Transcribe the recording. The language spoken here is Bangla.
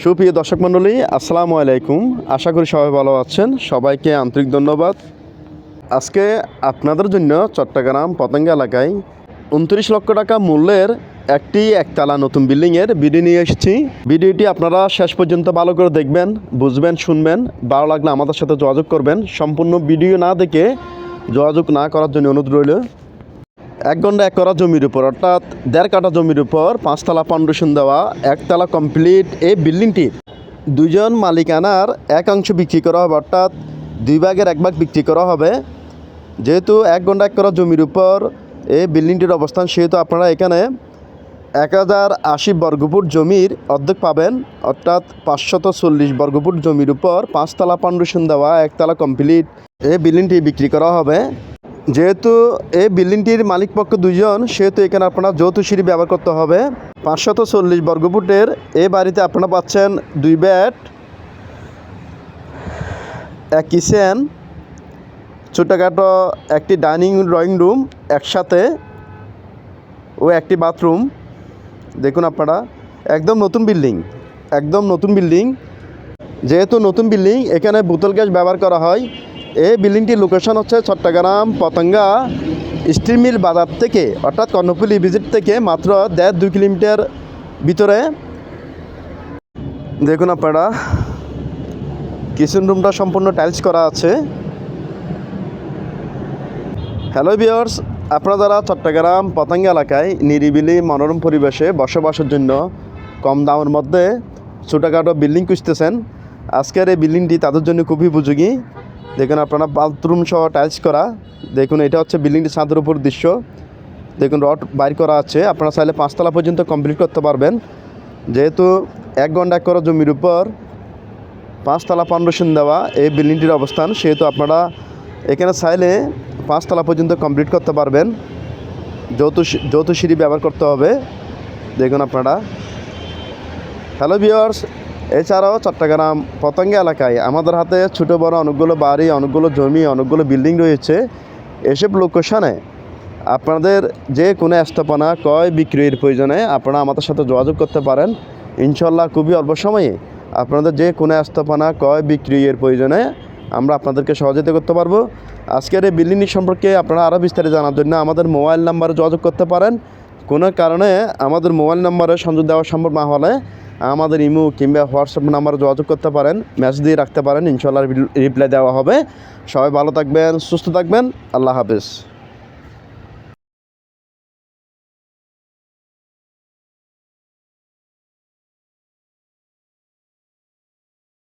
সুপ্রিয় দর্শক মণ্ডলী, আসসালামু আলাইকুম। আশা করি সবাই ভালো আছেন। সবাইকে আন্তরিক ধন্যবাদ। আজকে আপনাদের জন্য চট্টগ্রাম পতঙ্গা এলাকায় উনত্রিশ লক্ষ টাকা মূল্যের একটি একতলা নতুন বিল্ডিংয়ের ভিডিও নিয়ে এসেছি। ভিডিওটি আপনারা শেষ পর্যন্ত ভালো করে দেখবেন, বুঝবেন, শুনবেন। ভালো লাগলে আমাদের সাথে যোগাযোগ করবেন। সম্পূর্ণ ভিডিও না দেখে যোগাযোগ না করার জন্য অনুরোধ রইল। এক ঘণ্টা এক করা জমির উপর, অর্থাৎ দেড় কাটা জমির উপর পাঁচতলা ফাউন্ডেশন দেওয়া, একতলা কমপ্লিট এই বিল্ডিংটি দুজন মালিকানার এক অংশ বিক্রি করা হবে, অর্থাৎ দুই ভাগের এক ভাগ বিক্রি করা হবে। যেহেতু এক ঘণ্টা এক করা জমির উপর এই বিল্ডিংটির অবস্থান, সেহেতু আপনারা এখানে এক হাজার আশি বর্গফুট জমির অর্ধেক পাবেন, অর্থাৎ পাঁচশত চল্লিশ বর্গফুট জমির উপর পাঁচতলা ফাউন্ডেশন দেওয়া, একতলা কমপ্লিট এই বিল্ডিংটি বিক্রি করা হবে। যেহেতু এই বিল্ডিংটির মালিক পক্ষ দুজন সেহেতু এখানে আপনারা যৌথ সিঁড়ি ব্যবহার করতে হবে। পাঁচশত চল্লিশ বর্গফুটের এই বাড়িতে আপনারা পাচ্ছেন দুই ব্যাট এক কিচেন, ছোটোখাটো একটি ডাইনিং ড্রয়িং রুম একসাথে ও একটি বাথরুম। দেখুন আপনারা, একদম নতুন বিল্ডিং, একদম নতুন বিল্ডিং। যেহেতু নতুন বিল্ডিং, এখানে বোতল গ্যাস ব্যবহার করা হয়। এই বিল্ডিংটির লোকেশন হচ্ছে চট্টগ্রাম পতঙ্গা স্টিল মিল বাজার থেকে, অর্থাৎ কর্ণফুলি ভিজিট থেকে মাত্র দেড় দুই কিলোমিটার ভিতরে। দেখুন আপনারা কিচেন রুমটা সম্পূর্ণ টাইলস করা আছে। হ্যালো বিয়ার্স আপনারা যারা চট্টগ্রাম পতঙ্গা এলাকায় নিরিবিলি মনোরম পরিবেশে বসবাসের জন্য কম দামের মধ্যে ছোটোখাটো বিল্ডিং খুঁজতেছেন, আজকের এই বিল্ডিংটি তাদের জন্য খুবই উপযোগী। দেখুন আপনারা বাথরুম সহ টাইলস করা। দেখুন এটা হচ্ছে বিল্ডিংটি ছাদের উপর দৃশ্য। দেখুন রড বাইর করা আছে। আপনারা চাইলে পাঁচতলা পর্যন্ত কমপ্লিট করতে পারবেন। যেহেতু এক ঘণ্টা এক করা জমির উপর পাঁচতলা ফাউন্ডেশন দেওয়া এই বিল্ডিংটির অবস্থান, সেহেতু আপনারা এখানে চাইলে পাঁচতলা পর্যন্ত কমপ্লিট করতে পারবেন। যৌথ যৌথ সিঁড়ি ব্যবহার করতে হবে। দেখুন আপনারা। হ্যালো ভিওয়ার্স এছাড়াও চট্টগ্রাম পতঙ্গা এলাকায় আমাদের হাতে ছোটো, বড় অনেকগুলো বাড়ি, অনেকগুলো জমি, অনেকগুলো বিল্ডিং রয়েছে। এসব লোকেশনে আপনাদের যে কোনো স্থাপনা ক্রয় বিক্রির প্রয়োজনে আপনারা আমাদের সাথে যোগাযোগ করতে পারেন। ইনশাল্লাহ খুবই অল্প সময়ে আপনাদের যে কোনো স্থাপনা ক্রয় বিক্রয়ের প্রয়োজনে আমরা আপনাদেরকে সহযোগিতা করতে পারব। আজকের এই বিল্ডিংটি সম্পর্কে আপনারা আরও বিস্তারিত জানার জন্য আমাদের মোবাইল নাম্বারে যোগাযোগ করতে পারেন। কোনো কারণে আমাদের মোবাইল নাম্বারে সংযোগ দেওয়া সম্ভব না হলে আমাদের ইমো কিংবা হোয়াটসঅ্যাপ নাম্বারে যোগাযোগ করতে পারেন মেসেজ দিয়ে রাখতে পারেন ইনশাল্লাহ রিপ্লাই দেওয়া হবে। সবাই ভালো থাকবেন, সুস্থ থাকবেন, আল্লাহ হাফেজ।